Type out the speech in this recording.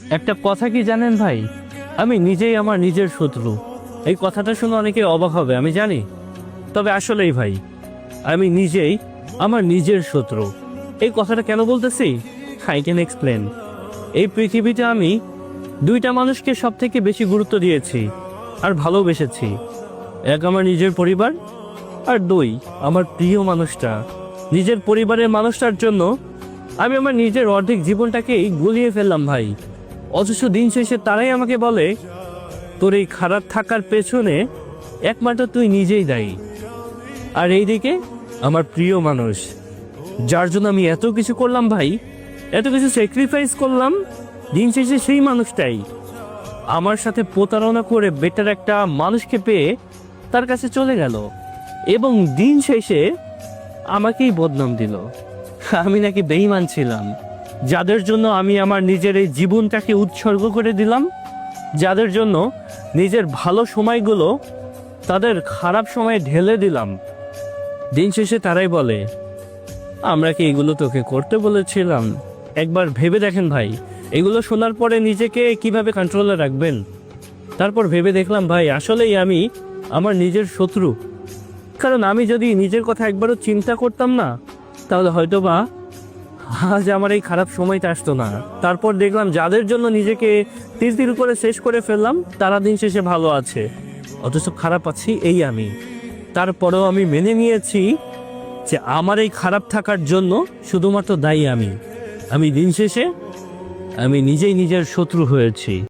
একটা কথা কি জানেন ভাই? আমি নিজেই আমার নিজের শত্রু। এই কথাটা শুনে অনেকে অবাক হবে, আমি জানি। তবে আসলেই ভাই, আমি নিজেই আমার নিজের শত্রু। এই কথাটা কেন বলতেছি? আই ক্যান এক্সপ্লেন এই পৃথিবীতে আমি দুইটা মানুষকে সব থেকে বেশি গুরুত্ব দিয়েছি আর ভালোবেসেছি। এক আমার নিজের পরিবার আর দুই আমার প্রিয় মানুষটা। নিজের পরিবারের মানুষটার জন্য আমি আমার নিজের অর্ধেক জীবনটাকেই গুলিয়ে ফেললাম ভাই। অথচ দিন শেষে তারাই আমাকে বলে, তোর এই খারাপ থাকার পেছনে একমাত্র তুই নিজেই দায়ী। আর এইদিকে আমার প্রিয় মানুষ, যার জন্য আমি এত কিছু করলাম ভাই, এত কিছু স্যাক্রিফাইস করলাম, দিন শেষে সেই মানুষটাই। আমার সাথে প্রতারণা করে বেটার একটা মানুষকে পেয়ে তার কাছে চলে গেল এবং দিন শেষে আমাকেই বদনাম দিল। আমি নাকি বেইমান ছিলাম। যাদের জন্য আমি আমার নিজের এই জীবনটাকে উৎসর্গ করে দিলাম, যাদের জন্য নিজের ভালো সময়গুলো তাদের খারাপ সময়ে ঢেলে দিলাম। দিন শেষে তারাই বলে, আমরা কি এগুলো তোকে করতে বলেছিলাম? একবার ভেবে দেখেন ভাই, এগুলো শোনার পরে নিজেকে কীভাবে কন্ট্রোলে রাখবেন? তারপর ভেবে দেখলাম ভাই, আসলেই আমি আমার নিজের শত্রু। কারণ আমি যদি নিজের কথা একবারও চিন্তা করতাম না, তাহলে হয়তো বা আজ আমার এই খারাপ সময়টা আসতো না। তারপর দেখলাম যাদের জন্য নিজেকে তিল তিল করে শেষ করে ফেললাম, তারা দিন শেষে ভালো আছে। অথচ খারাপ আছি এই আমি। তারপরেও আমি মেনে নিয়েছি যে আমার এই খারাপ থাকার জন্য শুধুমাত্র দায়ী আমি। আমি দিন শেষে আমি নিজেই নিজের শত্রু হয়েছি।